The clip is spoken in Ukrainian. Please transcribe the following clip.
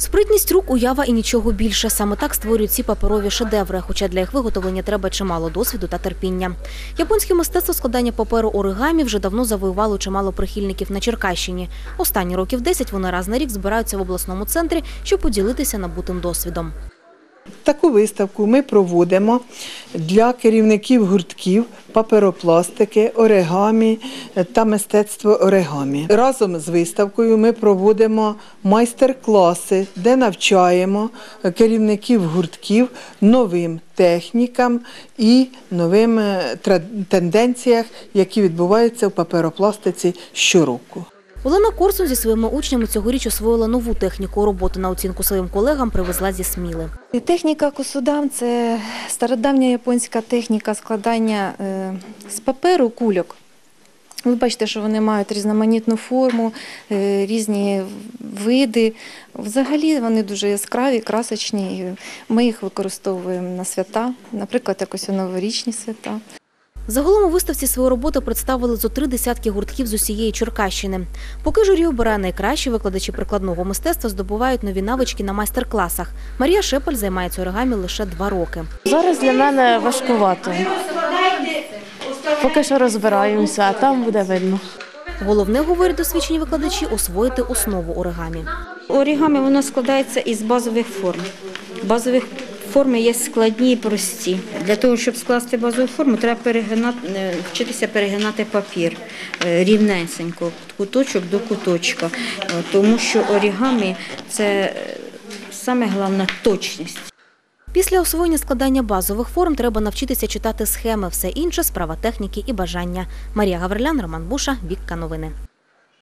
Спритність рук, уява і нічого більше. Саме так створюють ці паперові шедеври, хоча для їх виготовлення треба чимало досвіду та терпіння. Японське мистецтво складання паперу оригамі вже давно завоювало чимало прихильників на Черкащині. Останні років 10 вони раз на рік збираються в обласному центрі, щоб поділитися набутим досвідом. Таку виставку ми проводимо для керівників гуртків паперопластики, оригамі та мистецтво оригамі. Разом з виставкою ми проводимо майстер-класи, де навчаємо керівників гуртків новим технікам і новим е, тенденціях, які відбуваються в паперопластиці щороку. Олена Корсун зі своїми учнями цьогоріч освоїла нову техніку роботи на оцінку своїм колегам привезла зі Сміли. Техніка косудам це стародавня японська техніка складання е, з паперу кульок. Ви бачите, що вони мають різноманітну форму, е, різні види. Взагалі вони дуже яскраві, красочні. Ми їх використовуємо на свята, наприклад, якось у новорічні свята. Загалом у виставці свої роботи представили зо три десятки гуртків з усієї Черкащини. Поки журі обирає найкращі викладачі прикладного мистецтва здобувають нові навички на майстер-класах. Марія Шепель займається оригамі лише два роки. Зараз для мене важкувато. Поки що розбираємося, а там буде видно. Головне, говорять досвідчені викладачі, освоїти основу оригамі. Орігамі воно складається із базових форм. Базових форми є складні і прості. Для того, щоб скласти базову форму, треба перегинати, е, вчитися перегинати папір е, рівнесенько, куточок до куточка. Е, Тому що орігамі це саме головна точність. Після освоєння складання базових форм треба навчитися читати схеми. Все інше справа техніки і бажання. Марія Гаврилян, Роман Буша, Вікка Новини.